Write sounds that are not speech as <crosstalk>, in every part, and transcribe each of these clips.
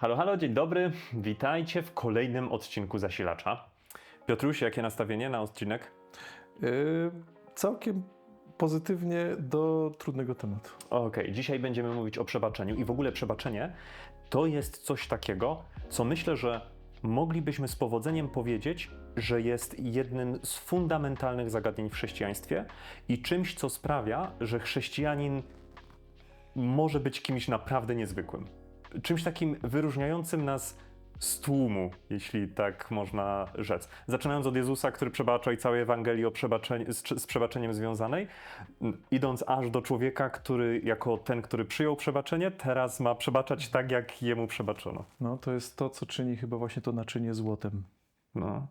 Halo, halo, dzień dobry. Witajcie w kolejnym odcinku Zasilacza. Piotruś, jakie nastawienie na odcinek? Yy, całkiem pozytywnie do trudnego tematu. Okej, dzisiaj będziemy mówić o przebaczeniu i w ogóle przebaczenie to jest coś takiego, co myślę, że moglibyśmy z powodzeniem powiedzieć, że jest jednym z fundamentalnych zagadnień w chrześcijaństwie i czymś, co sprawia, że chrześcijanin może być kimś naprawdę niezwykłym. Czymś takim wyróżniającym nas z tłumu, jeśli tak można rzec. Zaczynając od Jezusa, który przebacza i całej Ewangelii o przebaczeniu, z, z przebaczeniem związanej, idąc aż do człowieka, który jako ten, który przyjął przebaczenie, teraz ma przebaczać tak, jak jemu przebaczono. No, to jest to, co czyni chyba właśnie to naczynie złotem No.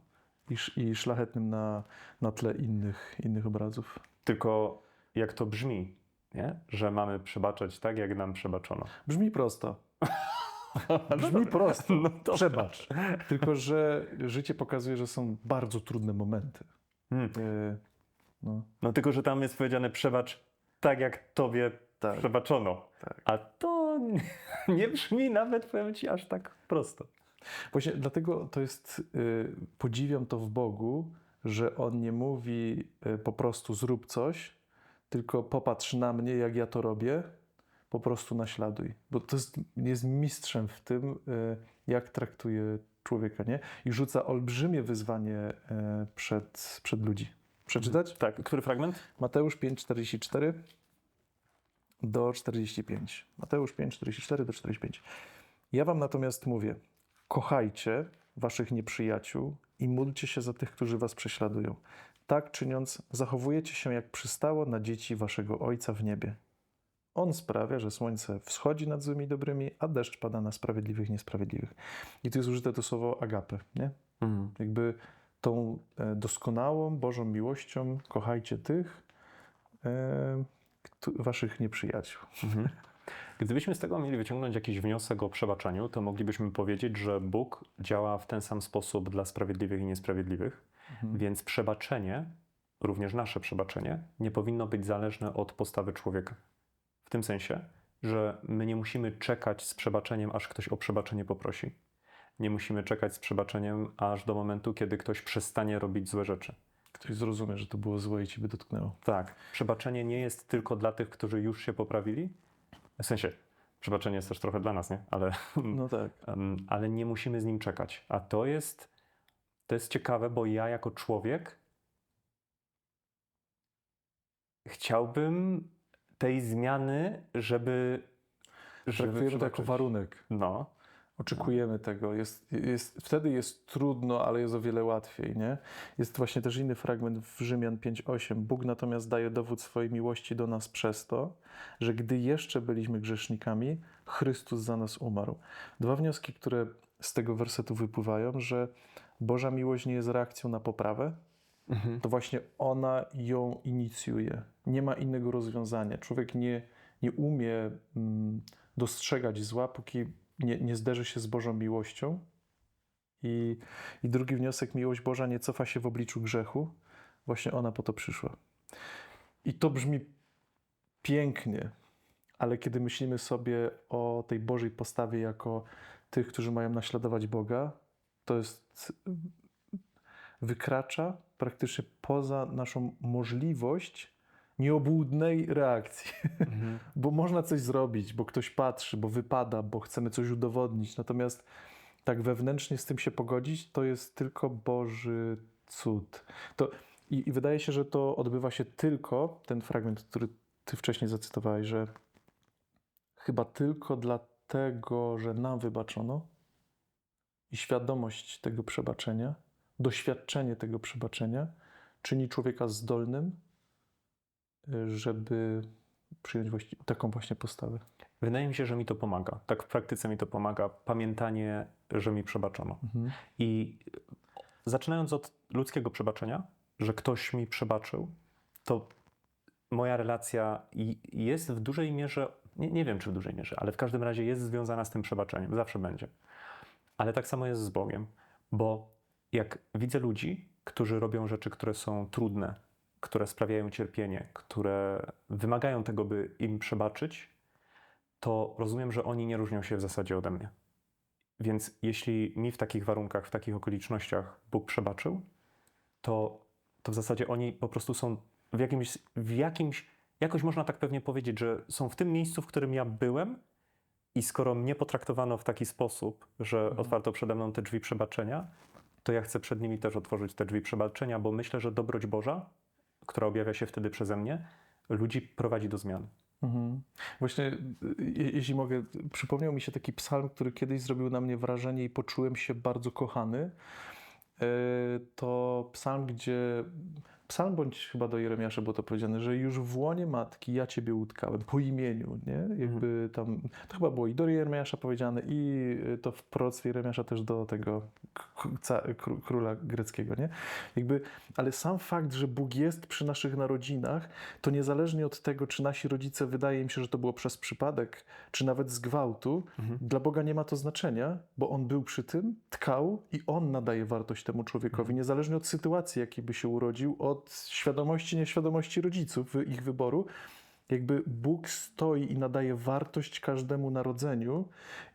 i, i szlachetnym na, na tle innych, innych obrazów. Tylko jak to brzmi, nie? że mamy przebaczać tak, jak nam przebaczono. Brzmi prosto. <laughs> Brzmi prosto. No Przebacz. Tylko, że życie pokazuje, że są bardzo trudne momenty. Hmm. Yy, no, No tylko, że tam jest powiedziane przebacz tak, jak tobie Tak. przebaczono. Tak. A to nie, nie brzmi nawet, powiem ci, aż tak prosto. Właśnie dlatego to jest, y, podziwiam to w Bogu, że On nie mówi y, po prostu zrób coś, tylko popatrz na mnie, jak ja to robię, po prostu naśladuj. Bo to jest, jest mistrzem w tym, y, jak traktuje człowieka, nie? I rzuca olbrzymie wyzwanie y, przed, przed ludzi. Przeczytać? Tak, który fragment? Mateusz 5,44 do 45. Mateusz 5,44 do 45. Ja wam natomiast mówię, kochajcie waszych nieprzyjaciół i módlcie się za tych, którzy was prześladują. Tak czyniąc, zachowujecie się jak przystało na dzieci waszego Ojca w niebie. On sprawia, że słońce wschodzi nad złymi dobrymi, a deszcz pada na sprawiedliwych i niesprawiedliwych. I tu jest użyte to słowo agape, nie? Mhm. jakby tą e, doskonałą Bożą miłością kochajcie tych e, waszych nieprzyjaciół. Mhm. Gdybyśmy z tego mieli wyciągnąć jakiś wniosek o przebaczeniu, to moglibyśmy powiedzieć, że Bóg działa w ten sam sposób dla sprawiedliwych i niesprawiedliwych, więc przebaczenie, również nasze przebaczenie, nie powinno być zależne od postawy człowieka. W tym sensie, że my nie musimy czekać z przebaczeniem, aż ktoś o przebaczenie poprosi. Nie musimy czekać z przebaczeniem aż do momentu, kiedy ktoś przestanie robić złe rzeczy. Ktoś zrozumie, że to było złe i ciebie dotknęło. Tak, przebaczenie nie jest tylko dla tych, którzy już się poprawili. W sensie, przebaczenie jest też trochę dla nas, nie? Ale, No tak. ale nie musimy z nim czekać. A to jest, to jest ciekawe, bo ja jako człowiek chciałbym tej zmiany, żeby. żeby Traktujemy to jako warunek. No, Oczekujemy tego. Jest, jest, wtedy jest trudno, ale jest o wiele łatwiej. Nie? Jest właśnie też inny fragment w Rzymian 5:8. Bóg natomiast daje dowód swojej miłości do nas przez to, że gdy jeszcze byliśmy grzesznikami, Chrystus za nas umarł. Dwa wnioski, które z tego wersetu wypływają, że Boża miłość nie jest reakcją na poprawę, to właśnie ona ją inicjuje. Nie ma innego rozwiązania. Człowiek nie, nie umie mm, dostrzegać zła, póki nie, nie zderzy się z Bożą miłością. I, I drugi wniosek, miłość Boża nie cofa się w obliczu grzechu. Właśnie ona po to przyszła. I to brzmi pięknie, ale kiedy myślimy sobie o tej Bożej postawie jako tych, którzy mają naśladować Boga, to jest wykracza praktycznie poza naszą możliwość nieobłudnej reakcji. <laughs> bo można coś zrobić, bo ktoś patrzy, bo wypada, bo chcemy coś udowodnić. Natomiast tak wewnętrznie z tym się pogodzić, to jest tylko Boży cud. To, i, I wydaje się, że to odbywa się tylko, ten fragment, który ty wcześniej zacytowałeś, że chyba tylko dlatego, że nam wybaczono i świadomość tego przebaczenia, doświadczenie tego przebaczenia czyni człowieka zdolnym, y, żeby przyjąć właści- taką właśnie postawę. wydaje mi się, że mi to pomaga. Tak w praktyce mi to pomaga. Pamiętanie, że mi przebaczono. I zaczynając od ludzkiego przebaczenia, że ktoś mi przebaczył, to moja relacja jest w dużej mierze, nie, nie wiem czy w dużej mierze, ale w każdym razie jest związana z tym przebaczeniem. Zawsze będzie. Ale tak samo jest z Bogiem, bo jak widzę ludzi, którzy robią rzeczy, które są trudne, które sprawiają cierpienie, które wymagają tego, by im przebaczyć, to rozumiem, że oni nie różnią się w zasadzie ode mnie. Więc jeśli mi w takich warunkach, w takich okolicznościach Bóg przebaczył, to, to w zasadzie oni po prostu są w jakimś, w jakimś, jakoś można tak pewnie powiedzieć, że są w tym miejscu, w którym ja byłem i skoro mnie potraktowano w taki sposób, że Mhm. otwarto przede mną te drzwi przebaczenia, to ja chcę przed nimi też otworzyć te drzwi przebaczenia, bo myślę, że dobroć Boża, która objawia się wtedy przeze mnie, ludzi prowadzi do zmian. Mhm. Właśnie, je- jeśli mogę, przypomniał mi się taki psalm, który kiedyś zrobił na mnie wrażenie i poczułem się bardzo kochany. E, To psalm, gdzie. Psalm bądź chyba do Jeremiasza było to powiedziane, że już w łonie matki ja ciebie utkałem po imieniu, nie? Jakby tam, to chyba było i do Jeremiasza powiedziane i to w proroctwie Jeremiasza też do tego króla greckiego, nie? Jakby, ale sam fakt, że Bóg jest przy naszych narodzinach, to niezależnie od tego, czy nasi rodzice, wydaje mi się, że to było przez przypadek, czy nawet z gwałtu, Mhm. dla Boga nie ma to znaczenia, bo On był przy tym, tkał i On nadaje wartość temu człowiekowi, niezależnie od sytuacji, jakiej by się urodził, od świadomości, nieświadomości rodziców, ich wyboru. Jakby Bóg stoi i nadaje wartość każdemu narodzeniu,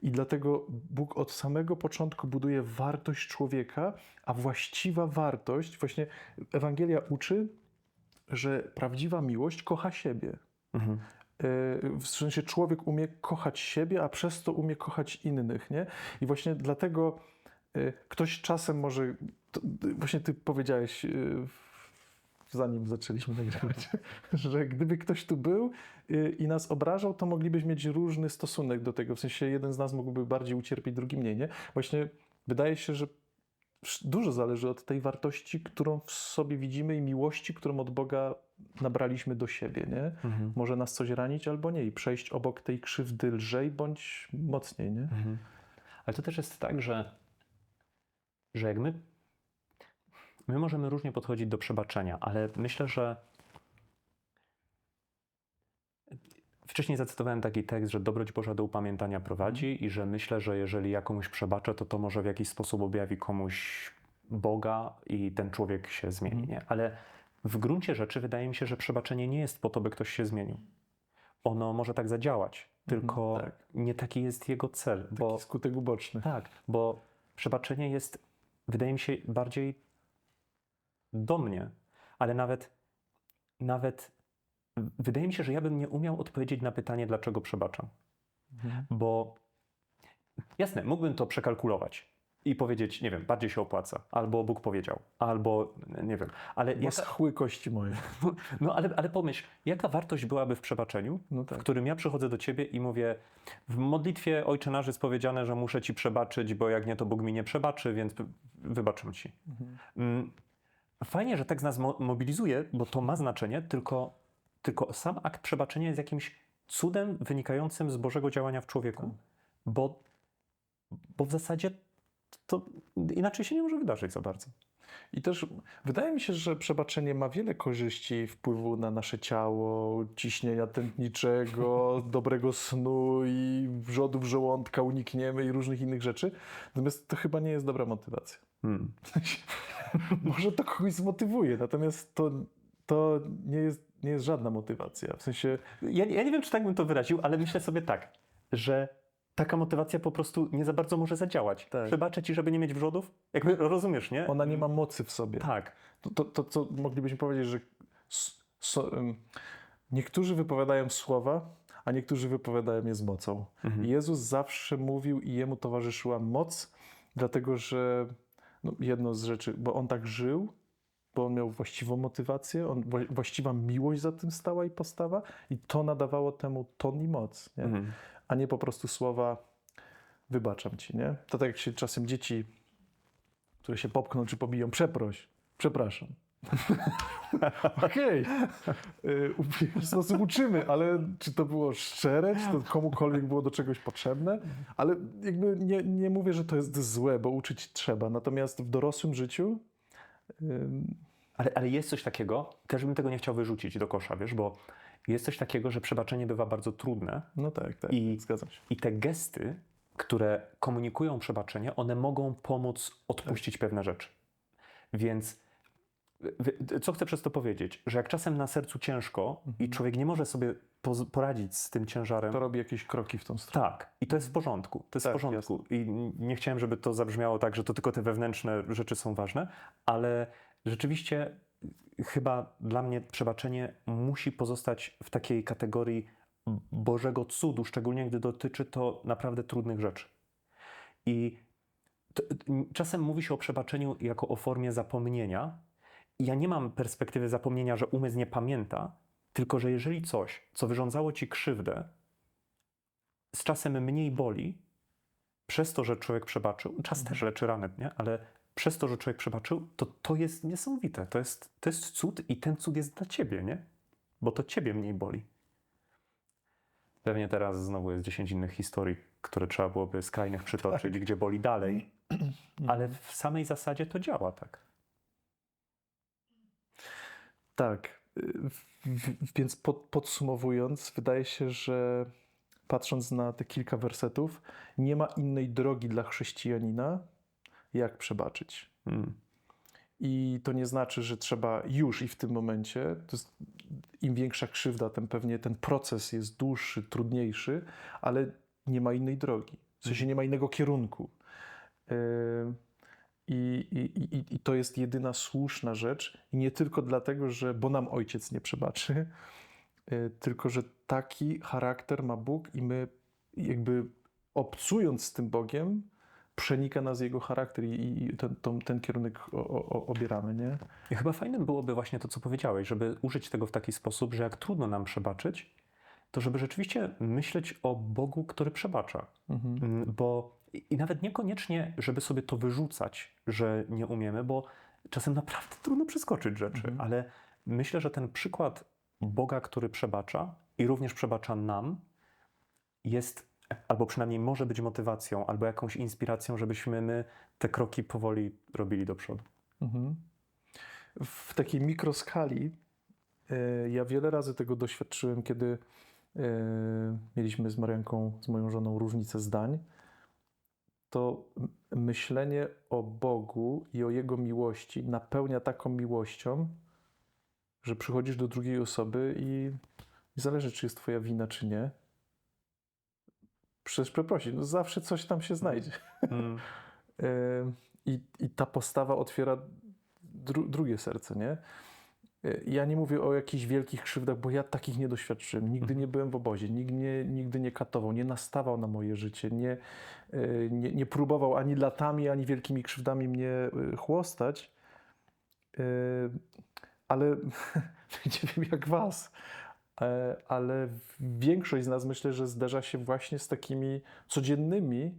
i dlatego Bóg od samego początku buduje wartość człowieka, a właściwa wartość, właśnie Ewangelia uczy, że prawdziwa miłość kocha siebie. Mhm. Y, W sensie człowiek umie kochać siebie, a przez to umie kochać innych, nie? I właśnie dlatego y, ktoś czasem może, właśnie ty powiedziałeś, w- zanim zaczęliśmy nagrywać, <laughs> że gdyby ktoś tu był y, i nas obrażał, to moglibyśmy mieć różny stosunek do tego. W sensie jeden z nas mógłby bardziej ucierpieć, drugi mniej, nie? Właśnie wydaje się, że dużo zależy od tej wartości, którą w sobie widzimy i miłości, którą od Boga nabraliśmy do siebie, nie? Mhm. Może nas coś ranić albo nie i przejść obok tej krzywdy lżej bądź mocniej, nie? Mhm. Ale to też jest tak, że, że jak my, my możemy różnie podchodzić do przebaczenia, ale myślę, że wcześniej zacytowałem taki tekst, że dobroć Boża do upamiętania prowadzi i że myślę, że jeżeli ja komuś przebaczę, to to może w jakiś sposób objawi komuś Boga i ten człowiek się zmieni, nie? Ale w gruncie rzeczy wydaje mi się, że przebaczenie nie jest po to, by ktoś się zmienił. Ono może tak zadziałać, tylko tak. nie taki jest jego cel, bo Taki skutek uboczny. tak, bo przebaczenie jest, wydaje mi się, bardziej do mnie, ale nawet, nawet wydaje mi się, że ja bym nie umiał odpowiedzieć na pytanie, dlaczego przebaczam. Mhm. Bo jasne, mógłbym to przekalkulować i powiedzieć, nie wiem, bardziej się opłaca, albo Bóg powiedział, albo nie wiem, ale, Bo jaka, moje. <laughs> no, ale, ale pomyśl, jaka wartość byłaby w przebaczeniu, No w tak. którym ja przychodzę do ciebie i mówię, w modlitwie Ojcze Nasz jest powiedziane, że muszę ci przebaczyć, bo jak nie, to Bóg mi nie przebaczy, więc wy- wybaczę ci. Mhm. Fajnie, że tekst nas mo- mobilizuje, bo to ma znaczenie, tylko, tylko sam akt przebaczenia jest jakimś cudem wynikającym z Bożego działania w człowieku, Tak. bo, bo w zasadzie to inaczej się nie może wydarzyć za bardzo. I też wydaje mi się, że przebaczenie ma wiele korzyści wpływu na nasze ciało, ciśnienia tętniczego, <laughs> dobrego snu i wrzodów żołądka unikniemy i różnych innych rzeczy. Natomiast to chyba nie jest dobra motywacja. Hmm. <laughs> Może to kogoś zmotywuje, natomiast to, to nie, jest, nie jest żadna motywacja. W sensie Ja, ja nie wiem, czy tak bym to wyraził, ale myślę sobie tak, że taka motywacja po prostu nie za bardzo może zadziałać. Tak. Przebaczę ci, żeby nie mieć wrzodów? Jakby rozumiesz, nie? ona nie ma mocy w sobie. Tak. To, to, to co moglibyśmy powiedzieć, że so, niektórzy wypowiadają słowa, a niektórzy wypowiadają je z mocą. Mhm. Jezus zawsze mówił i jemu towarzyszyła moc, dlatego że no, jedno z rzeczy, bo on tak żył, bo on miał właściwą motywację, on, wła- właściwa miłość za tym stała i postawa i to nadawało temu ton i moc, nie? Mhm. a nie po prostu słowa wybaczam ci, nie? To tak jak się czasem dzieci, które się popchną czy pobiją, przeproś, przepraszam. <laughs> Okej, Y, u- w sposób uczymy, ale czy to było szczere, czy to komukolwiek było do czegoś potrzebne? Ale jakby nie, nie mówię, że to jest złe, bo uczyć trzeba, natomiast w dorosłym życiu ym, Ale, ale jest coś takiego, też bym tego nie chciał wyrzucić do kosza, wiesz, bo jest coś takiego, że przebaczenie bywa bardzo trudne no tak, tak, I- zgadzam się. i te gesty, które komunikują przebaczenie, one mogą pomóc odpuścić pewne rzeczy. Więc co chcę przez to powiedzieć? Że jak czasem na sercu ciężko i człowiek nie może sobie poradzić z tym ciężarem. To robi jakieś kroki w tą stronę. Tak, i to jest w porządku. To jest Tak, w porządku. I n- nie chciałem, żeby to zabrzmiało tak, że to tylko te wewnętrzne rzeczy są ważne, ale rzeczywiście y, chyba dla mnie przebaczenie musi pozostać w takiej kategorii Bożego cudu, szczególnie gdy dotyczy to naprawdę trudnych rzeczy. I to, n- czasem mówi się o przebaczeniu jako o formie zapomnienia. Ja nie mam perspektywy zapomnienia, że umysł nie pamięta, tylko że jeżeli coś, co wyrządzało ci krzywdę, z czasem mniej boli, przez to, że człowiek przebaczył, czas też leczy rany, nie? ale przez to, że człowiek przebaczył, to to jest niesamowite. To jest, to jest cud i ten cud jest dla ciebie, nie? Bo to ciebie mniej boli. Pewnie teraz znowu jest 10 innych historii, które trzeba byłoby skrajnych przytoczyć, gdzie boli dalej, ale w samej zasadzie to działa tak. Tak. Więc pod, podsumowując, wydaje się, że patrząc na te kilka wersetów, nie ma innej drogi dla chrześcijanina, jak przebaczyć. Mm. I to nie znaczy, że trzeba już i w tym momencie. Jest, Im większa krzywda, tym pewnie ten proces jest dłuższy, trudniejszy, ale nie ma innej drogi. W sensie nie ma innego kierunku. Yy, I, i, i, to jest jedyna słuszna rzecz. I nie tylko dlatego, że bo nam ojciec nie przebaczy, yy, <laughs> tylko że taki charakter ma Bóg i my jakby obcując z tym Bogiem, przenika nas jego charakter i, i ten, tą, ten kierunek o, o, obieramy, nie? I chyba fajnym byłoby właśnie to, co powiedziałeś, żeby użyć tego w taki sposób, że jak trudno nam przebaczyć, to żeby rzeczywiście myśleć o Bogu, który przebacza. Mhm. Bo i nawet niekoniecznie, żeby sobie to wyrzucać, że nie umiemy, bo czasem naprawdę <laughs> trudno przeskoczyć rzeczy, Mhm. ale myślę, że ten przykład Boga, który przebacza i również przebacza nam, jest, albo przynajmniej może być motywacją, albo jakąś inspiracją, żebyśmy my te kroki powoli robili do przodu. Mhm. W takiej mikroskali e, ja wiele razy tego doświadczyłem, kiedy e, mieliśmy z Marianką, z moją żoną różnicę zdań, to myślenie o Bogu i o Jego miłości napełnia taką miłością, że przychodzisz do drugiej osoby i zależy, czy jest twoja wina, czy nie. Przecież przeprosić, no zawsze coś tam się znajdzie. Mm. <laughs> I, I ta postawa otwiera dru, drugie serce, nie? Yy, Ja nie mówię o jakichś wielkich krzywdach, bo ja takich nie doświadczyłem. Nigdy Mhm. nie byłem w obozie, nikt mnie nigdy nie katował, nie nastawał na moje życie, nie, yy, nie, nie próbował ani latami, ani wielkimi krzywdami mnie yy, chłostać. Ale <laughs> nie wiem jak was, e, ale większość z nas myślę, że zderza się właśnie z takimi codziennymi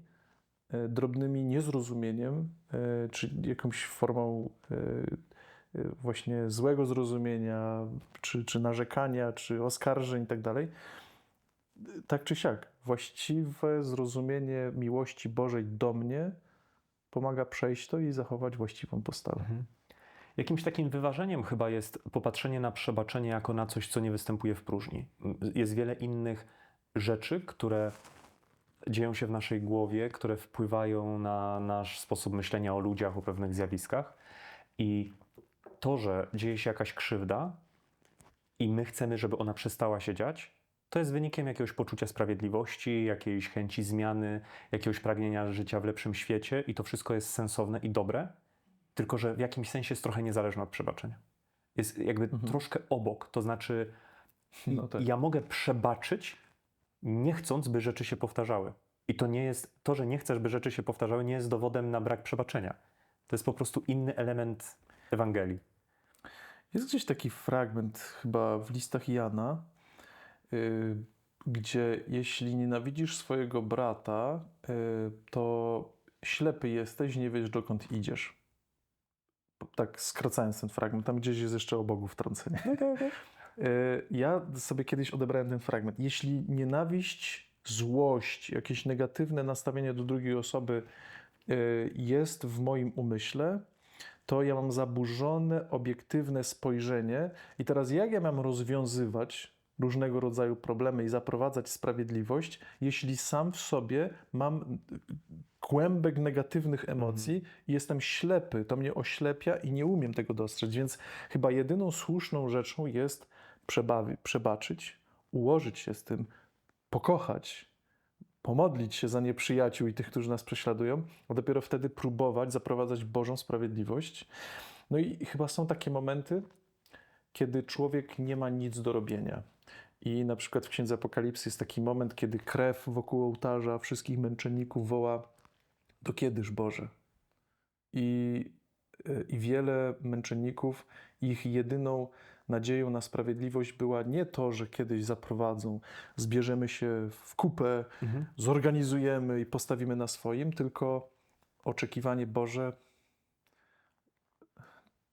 e, drobnymi niezrozumieniem, e, czy jakąś formą e, e, właśnie złego zrozumienia, czy, czy narzekania, czy oskarżeń i tak. Tak czy siak, właściwe zrozumienie miłości Bożej do mnie pomaga przejść to i zachować właściwą postawę. Mhm. Jakimś takim wyważeniem chyba jest popatrzenie na przebaczenie jako na coś, co nie występuje w próżni. Jest wiele innych rzeczy, które dzieją się w naszej głowie, które wpływają na nasz sposób myślenia o ludziach, o pewnych zjawiskach. I to, że dzieje się jakaś krzywda i my chcemy, żeby ona przestała się dziać, to jest wynikiem jakiegoś poczucia sprawiedliwości, jakiejś chęci zmiany, jakiegoś pragnienia życia w lepszym świecie i to wszystko jest sensowne i dobre, tylko że w jakimś sensie jest trochę niezależne od przebaczenia. Jest jakby troszkę obok, to znaczy No tak. ja mogę przebaczyć, nie chcąc, by rzeczy się powtarzały. I to nie jest, to, że nie chcesz, by rzeczy się powtarzały, nie jest dowodem na brak przebaczenia. To jest po prostu inny element Ewangelii. Jest gdzieś taki fragment chyba w listach Jana, y, gdzie jeśli nienawidzisz swojego brata, y, to ślepy jesteś, nie wiesz dokąd idziesz. Tak skracając ten fragment, tam gdzieś jest jeszcze o Bogu wtrącenie. Y, Ja sobie kiedyś odebrałem ten fragment. Jeśli nienawiść, złość, jakieś negatywne nastawienie do drugiej osoby y, jest w moim umyśle, to ja mam zaburzone, obiektywne spojrzenie. I teraz jak ja mam rozwiązywać różnego rodzaju problemy i zaprowadzać sprawiedliwość, jeśli sam w sobie mam kłębek negatywnych emocji i jestem ślepy, to mnie oślepia i nie umiem tego dostrzec. Więc chyba jedyną słuszną rzeczą jest przebawi, przebaczyć, ułożyć się z tym, pokochać, pomodlić się za nieprzyjaciół i tych, którzy nas prześladują, a dopiero wtedy próbować zaprowadzać Bożą sprawiedliwość. No i chyba są takie momenty, kiedy człowiek nie ma nic do robienia. I na przykład w Księdze Apokalipsy jest taki moment, kiedy krew wokół ołtarza wszystkich męczenników woła do kiedyż Boże? I, y, I wiele męczenników, ich jedyną nadzieją na sprawiedliwość była nie to, że kiedyś zaprowadzą, zbierzemy się w kupę, Mhm. zorganizujemy i postawimy na swoim, tylko oczekiwanie Boże,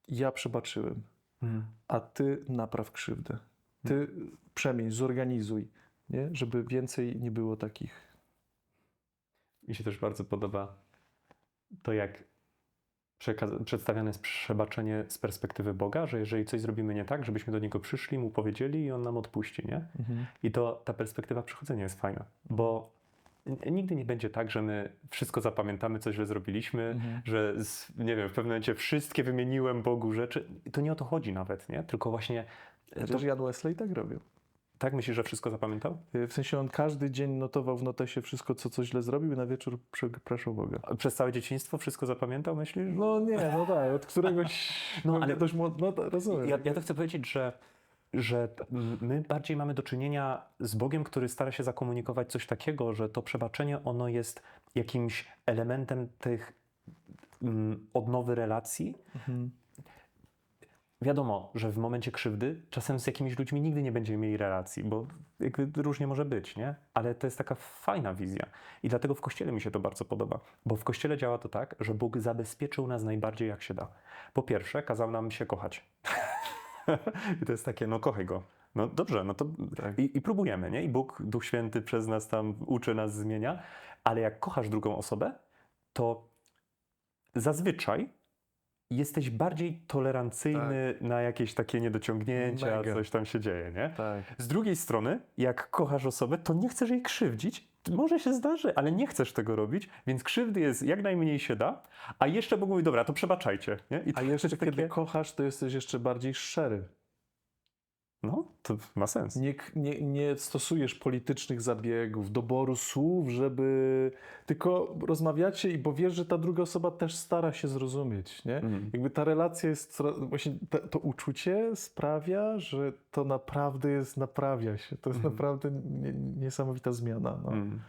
ja przebaczyłem, Mhm. a ty napraw krzywdę. Ty przemień, zorganizuj, nie? żeby więcej nie było takich. Mi się też bardzo podoba to, jak przedstawiane jest przebaczenie z perspektywy Boga, że jeżeli coś zrobimy nie tak, żebyśmy do Niego przyszli, Mu powiedzieli i On nam odpuści, nie? I to ta perspektywa przychodzenia jest fajna, bo nigdy nie będzie tak, że my wszystko zapamiętamy, co źle zrobiliśmy, Mhm. że z, nie wiem, w pewnym momencie wszystkie wymieniłem Bogu rzeczy. To nie o to chodzi nawet, nie? Tylko właśnie e, to, Jan Wesley tak robił. Tak myślisz, że wszystko zapamiętał? Y, W sensie on każdy dzień notował w notesie wszystko, co coś źle zrobił i na wieczór przepraszał Boga. A Przez całe dzieciństwo wszystko zapamiętał, myślisz? No nie, no tak, od któregoś... <laughs> No, ale- Dość młod... No to rozumiem. Ja, ja to chcę powiedzieć, że, że my bardziej mamy do czynienia z Bogiem, który stara się zakomunikować coś takiego, że to przebaczenie ono jest jakimś elementem tych mm, odnowy relacji. Mhm. Wiadomo, że w momencie krzywdy czasem z jakimiś ludźmi nigdy nie będziemy mieli relacji, bo jakby różnie może być, nie? Ale to jest taka fajna wizja. I dlatego w Kościele mi się to bardzo podoba, bo w Kościele działa to tak, że Bóg zabezpieczył nas najbardziej jak się da. Po pierwsze, kazał nam się kochać. <laughs> I to jest takie, no kochaj go. No dobrze, no to Tak. i, i próbujemy, nie? I Bóg, Duch Święty przez nas tam uczy nas, zmienia, ale jak kochasz drugą osobę, to zazwyczaj jesteś bardziej tolerancyjny na jakieś takie niedociągnięcia, Tak. Mega. coś tam się dzieje, nie? Tak. Z drugiej strony, jak kochasz osobę, to nie chcesz jej krzywdzić. Może się zdarzy, ale nie chcesz tego robić, więc krzywdy jest jak najmniej się da, a jeszcze Bóg mówi, dobra, to przebaczajcie. Nie? I A jeszcze jest kiedy takie, kochasz, to jesteś jeszcze bardziej szczery. No, to ma sens. Nie, nie, nie stosujesz politycznych zabiegów, doboru słów, żeby tylko rozmawiacie i bo wiesz, że ta druga osoba też stara się zrozumieć, nie? Mhm. Jakby ta relacja jest, właśnie to uczucie sprawia, że to naprawdę jest, naprawia się. To jest Mhm. naprawdę nie, niesamowita zmiana. No. Mm.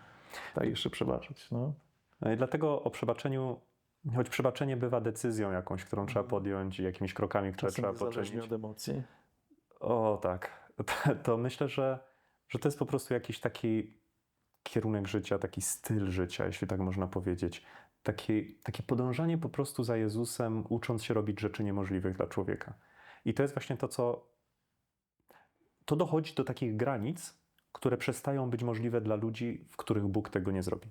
Tak, jeszcze przebaczyć, no. No i dlatego o przebaczeniu, choć przebaczenie bywa decyzją jakąś, którą trzeba podjąć i jakimiś krokami, które Czasem trzeba poczynić. od emocji. O tak, <laughs> to, myślę, że, że to jest po prostu jakiś taki kierunek życia, taki styl życia, jeśli tak można powiedzieć. Taki, takie podążanie po prostu za Jezusem, ucząc się robić rzeczy niemożliwych dla człowieka. I to jest właśnie to, co. To dochodzi do takich granic, które przestają być możliwe dla ludzi, w których Bóg tego nie zrobi.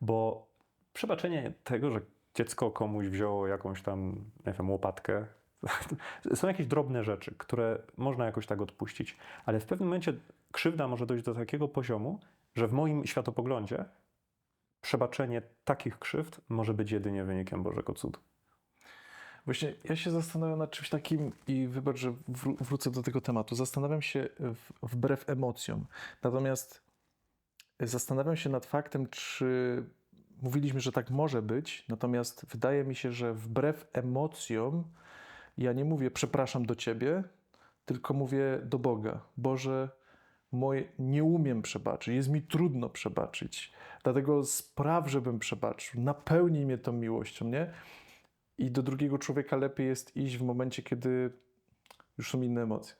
Bo przebaczenie tego, że dziecko komuś wzięło jakąś tam, nie wiem, łopatkę, <laughs> są jakieś drobne rzeczy, które można jakoś tak odpuścić, ale w pewnym momencie krzywda może dojść do takiego poziomu, że w moim światopoglądzie przebaczenie takich krzywd może być jedynie wynikiem Bożego cudu. Właśnie ja się zastanawiam nad czymś takim i wybacz, że wró- wrócę do tego tematu. Zastanawiam się wbrew emocjom. Natomiast zastanawiam się nad faktem, czy mówiliśmy, że tak może być, natomiast wydaje mi się, że wbrew emocjom ja nie mówię przepraszam do ciebie, tylko mówię do Boga. Boże, moje, nie umiem przebaczyć, jest mi trudno przebaczyć. Dlatego spraw, żebym przebaczył. Napełnij mnie tą miłością, nie? I do drugiego człowieka lepiej jest iść w momencie, kiedy już są inne emocje.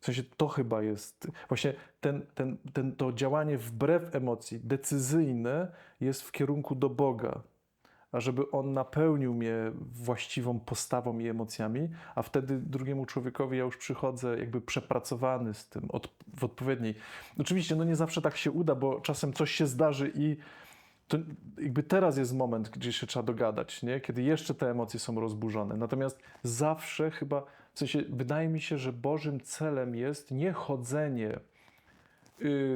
W sensie to chyba jest, właśnie ten, ten, ten, to działanie wbrew emocji, decyzyjne jest w kierunku do Boga, żeby On napełnił mnie właściwą postawą i emocjami, a wtedy drugiemu człowiekowi ja już przychodzę jakby przepracowany z tym od, w odpowiedniej. Oczywiście no nie zawsze tak się uda, bo czasem coś się zdarzy i to jakby teraz jest moment, gdzie się trzeba dogadać, nie? kiedy jeszcze te emocje są rozburzone. Natomiast zawsze chyba, w sensie, wydaje mi się, że Bożym celem jest nie chodzenie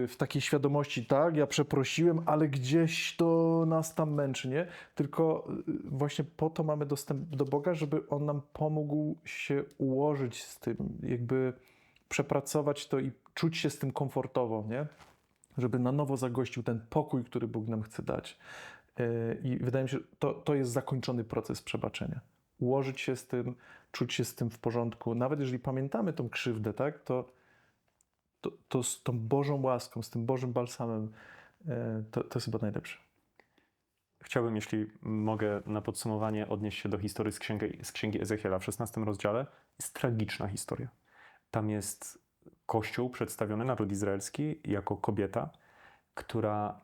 w takiej świadomości, tak, ja przeprosiłem, ale gdzieś to nas tam męczy, nie? Tylko yy, właśnie po to mamy dostęp do Boga, żeby On nam pomógł się ułożyć z tym, jakby przepracować to i czuć się z tym komfortowo, nie? Żeby na nowo zagościł ten pokój, który Bóg nam chce dać. Yy, I wydaje mi się, to, to jest zakończony proces przebaczenia. Ułożyć się z tym, czuć się z tym w porządku. Nawet jeżeli pamiętamy tą krzywdę, tak, to, to, to z tą Bożą łaską, z tym Bożym balsamem, yy, to, to jest chyba najlepsze. Chciałbym, jeśli mogę, na podsumowanie odnieść się do historii z księgi, z księgi Ezechiela w 16 rozdziale. Jest tragiczna historia. Tam jest Kościół przedstawiony, naród izraelski, jako kobieta, która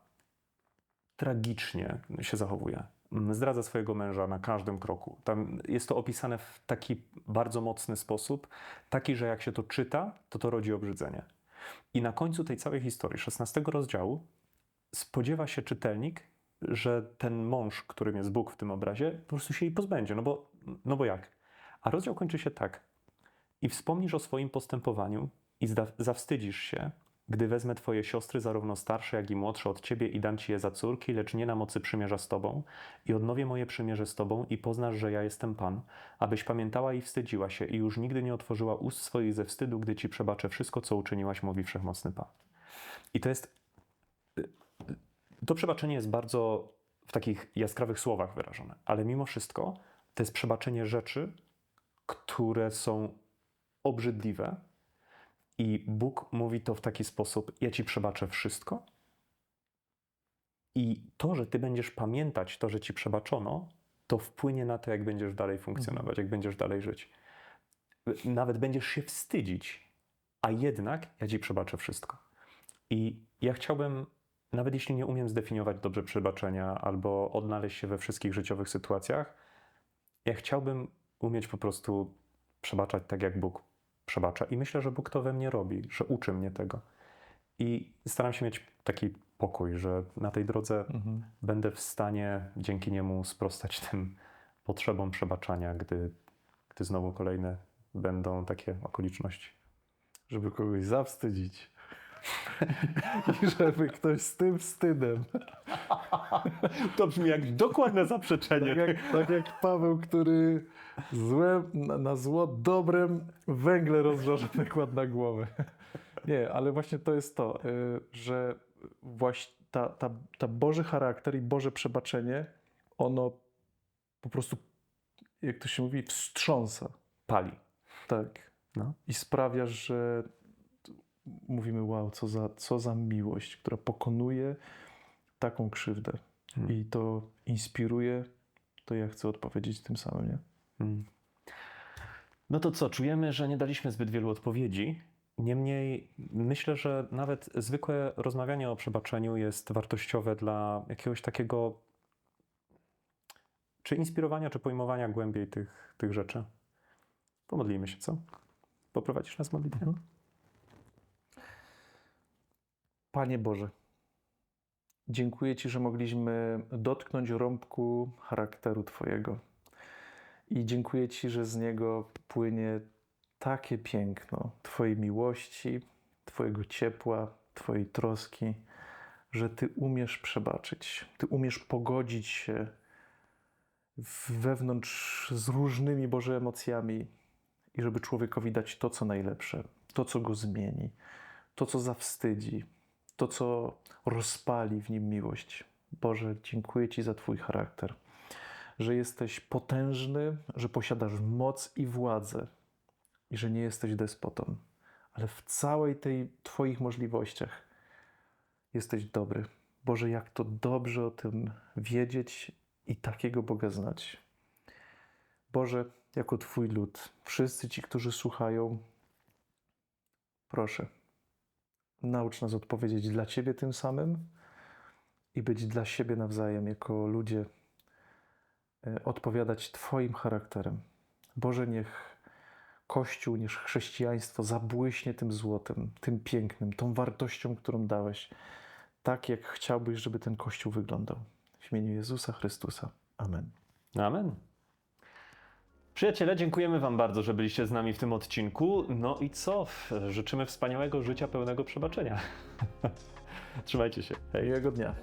tragicznie się zachowuje. Zdradza swojego męża na każdym kroku. Tam jest to opisane w taki bardzo mocny sposób, taki, że jak się to czyta, to to rodzi obrzydzenie. I na końcu tej całej historii, 16 rozdziału, spodziewa się czytelnik, że ten mąż, którym jest Bóg w tym obrazie, po prostu się jej pozbędzie. No bo, no bo jak? A rozdział kończy się tak. I wspomnisz o swoim postępowaniu i zawstydzisz się, gdy wezmę twoje siostry, zarówno starsze, jak i młodsze od ciebie i dam ci je za córki, lecz nie na mocy przymierza z tobą i odnowię moje przymierze z tobą i poznasz, że ja jestem Pan, abyś pamiętała i wstydziła się i już nigdy nie otworzyła ust swoich ze wstydu, gdy ci przebaczę wszystko, co uczyniłaś, mówi Wszechmocny Pan. I to jest to przebaczenie jest bardzo w takich jaskrawych słowach wyrażone, ale mimo wszystko to jest przebaczenie rzeczy, które są obrzydliwe i Bóg mówi to w taki sposób: Ja ci przebaczę wszystko. I to, że ty będziesz pamiętać to, że ci przebaczono, to wpłynie na to, jak będziesz dalej funkcjonować, jak będziesz dalej żyć. Nawet będziesz się wstydzić, a jednak ja ci przebaczę wszystko. I ja chciałbym nawet jeśli nie umiem zdefiniować dobrze przebaczenia albo odnaleźć się we wszystkich życiowych sytuacjach, ja chciałbym umieć po prostu przebaczać tak, jak Bóg przebacza. I myślę, że Bóg to we mnie robi, że uczy mnie tego. I staram się mieć taki pokój, że na tej drodze będę w stanie dzięki niemu sprostać tym potrzebom przebaczania, gdy, gdy znowu kolejne będą takie okoliczności. Żeby kogoś zawstydzić. <laughs> I żeby ktoś z tym wstydem, <laughs> To brzmi jak dokładne zaprzeczenie. tak jak, tak jak Paweł, który złe, na, na zło dobrem węgle rozżarzone kładł na głowę. <laughs> Nie, ale właśnie to jest to, y, że właśnie ta, ta, ta Boży charakter i Boże przebaczenie, ono po prostu, jak to się mówi, wstrząsa. Pali. Tak. No. I sprawia, że mówimy, wow, co za, co za miłość, która pokonuje taką krzywdę. Hmm. I to inspiruje, to ja chcę odpowiedzieć tym samym, nie? Mm. No to co, czujemy, że nie daliśmy zbyt wielu odpowiedzi. Niemniej myślę, że nawet zwykłe rozmawianie o przebaczeniu jest wartościowe dla jakiegoś takiego czy inspirowania, czy pojmowania głębiej tych, tych rzeczy. Pomodlimy się, co? Poprowadzisz nas w modlitwie? Mhm. Panie Boże, dziękuję Ci, że mogliśmy dotknąć rąbku charakteru Twojego. I dziękuję Ci, że z niego płynie takie piękno Twojej miłości, Twojego ciepła, Twojej troski, że Ty umiesz przebaczyć, Ty umiesz pogodzić się wewnątrz z różnymi Boże emocjami i żeby człowiekowi dać to, co najlepsze, to, co go zmieni, to, co zawstydzi, to, co rozpali w nim miłość. Boże, dziękuję Ci za Twój charakter, że jesteś potężny, że posiadasz moc i władzę i że nie jesteś despotą, ale w całej tej Twoich możliwościach jesteś dobry. Boże, jak to dobrze o tym wiedzieć i takiego Boga znać. Boże, jako Twój lud, wszyscy ci, którzy słuchają, proszę, naucz nas odpowiedzieć dla Ciebie tym samym i być dla siebie nawzajem, jako ludzie, e, odpowiadać Twoim charakterem. Boże, niech Kościół, niech chrześcijaństwo zabłyśnie tym złotem, tym pięknym, tą wartością, którą dałeś, tak jak chciałbyś, żeby ten Kościół wyglądał. W imieniu Jezusa Chrystusa. Amen. Amen. Przyjaciele, dziękujemy Wam bardzo, że byliście z nami w tym odcinku. No i co? Życzymy wspaniałego życia pełnego przebaczenia. <laughs> Trzymajcie się. Hej. Miłego dnia.